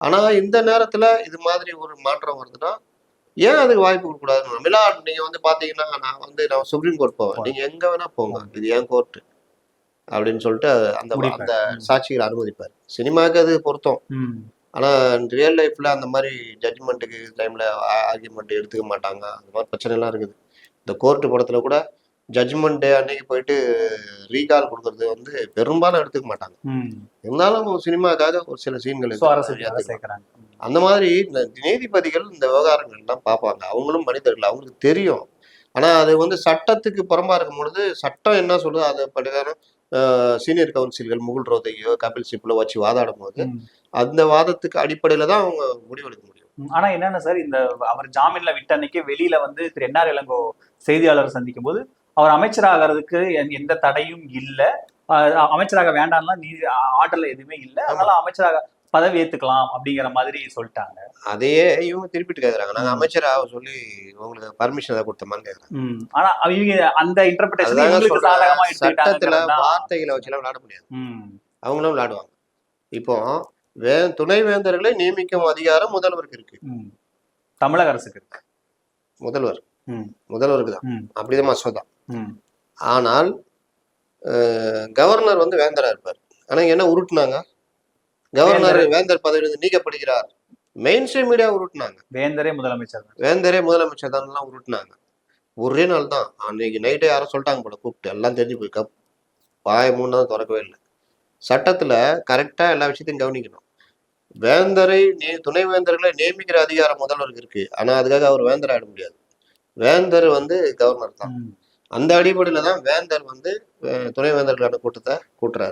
ஆனா இந்த நேரத்துல இது மாதிரி ஒரு மாற்றம் வருதுன்னா ஏன் அதுக்கு வாய்ப்பு கொடுக்கக்கூடாது மிலா நீங்க வந்து பாத்தீங்கன்னா நான் வந்து நான் சுப்ரீம் கோர்ட் போவேன். நீங்க எங்க வேணா போங்க. இது ஏன் கோர்ட் அப்படின்னு சொல்லிட்டு அந்த. அந்த சாட்சிகளை அனுமதிப்பார். சினிமாவுக்கு அது பொருத்தம். ம். ஆனா ரியல் லைஃப்ல அந்த மாதிரி ஜட்ஜ்மெண்ட்டுக்கு டைம்ல ஆர்கியூமெண்ட் எடுத்துக்க மாட்டாங்க. அந்த மாதிரி பிரச்சனை எல்லாம் இருக்குது. இந்த கோர்ட்டு படத்துல கூட ஜட்ஜ்மெண்ட் அன்னைக்கு போயிட்டு ரீகால் கொடுக்கறது வந்து பெரும்பாலும் எடுத்துக்க மாட்டாங்க. இருந்தாலும் சினிமாக்காக ஒரு சில சீன்கள். அந்த மாதிரி நீதிபதிகள் இந்த விவகாரங்கள்லாம் பார்ப்பாங்க அவங்களும் மனிதர்கள் அவங்களுக்கு தெரியும் ஆனா அது வந்து சட்டத்துக்கு புறம்பா இருக்கும் பொழுது சட்டம் என்ன சொல்லுது அது பிரகாரம் சீனியர் கவுன்சில்கள் முகுல் ரோத்தையோ கபில் சிப்ல வச்சு வாதாடும் போது. அந்த வாதத்துக்கு அடிப்படையில தான் அவங்க முடிவெடுக்க முடியும். ஆனா என்னன்னா சார் இந்த அவர் ஜாமீன்ல விட்ட அன்னைக்கு வெளியில வந்து திரு என்ஆர் இளங்கோ செய்தியாளர் சந்திக்கும் போது அவர் அமைச்சராகிறதுக்கு எந்த- எந்த தடையும் இல்ல. அமைச்சராக வேண்டாம்லாம் நீ ஆர்டர்ல எதுவுமே இல்ல. அதனால அமைச்சராக பதவி ஏத்துக்கலாம் அப்படிங்கிற மாதிரி சொல்லிட்டாங்க. அதையே இவங்க திருப்பிட்டு கேக்குறாங்க. நாங்க. அமைச்சர் சொல்லி உங்களுக்கு பர்மிஷன் ஏதாவது கொடுத்தோமான்னு கேக்குறாங்க. ஆனா அவங்க அந்த இன்டர்பிரேஷன். சாதகமா சட்டத்துல வார்த்தைகளை வச்சுலாம் விளையாட முடியாது. அவங்களும் விளையாடுவாங்க. இப்போ வே துணைவேந்தர்களை நியமிக்கும் அதிகாரம் முதல்வருக்கு இருக்கு. தமிழக அரசுக்கு இருக்கு. முதல்வர். முதல்வருக்கு தான். அப்படிதான் மசோதா. ஆனால் கவர்னர் வந்து வேந்தரா இருப்பார். ஆனா என்ன உருட்டுனாங்க? கவர்னர் வேந்தர். பதவியிலிருந்து நீக்கப்படுகிறார் மெயின் ஸ்ட்ரீம் மீடியா உருட்டுனாங்க. வேந்தரே முதலமைச்சர். வேந்தரே முதலமைச்சர் தான் உருட்டுனாங்க. ஒரே நாள் தான். அன்னைக்கு நைட்டே யாரும் சொல்லிட்டாங்க போல கூப்பிட்டு. எல்லாம் தெரிஞ்சு போய் கப் பாய மூணு தான் திறக்கவே இல்லை. சட்டத்துல கரெக்டா எல்லா விஷயத்தையும் கவனிக்கணும். வேந்தரை நே துணை வேந்தர்களை நியமிக்கிற அதிகாரம் முதல்வருக்கு இருக்கு. ஆனா அதுக்காக அவர் வேந்தர் ஆயிட முடியாது. வேந்தர் வந்து கவர்னர் தான். அந்த அடிப்படையில தான் வேந்தர் வந்து துணை வேந்தர்களான கூட்டத்தை கூட்டுறாரு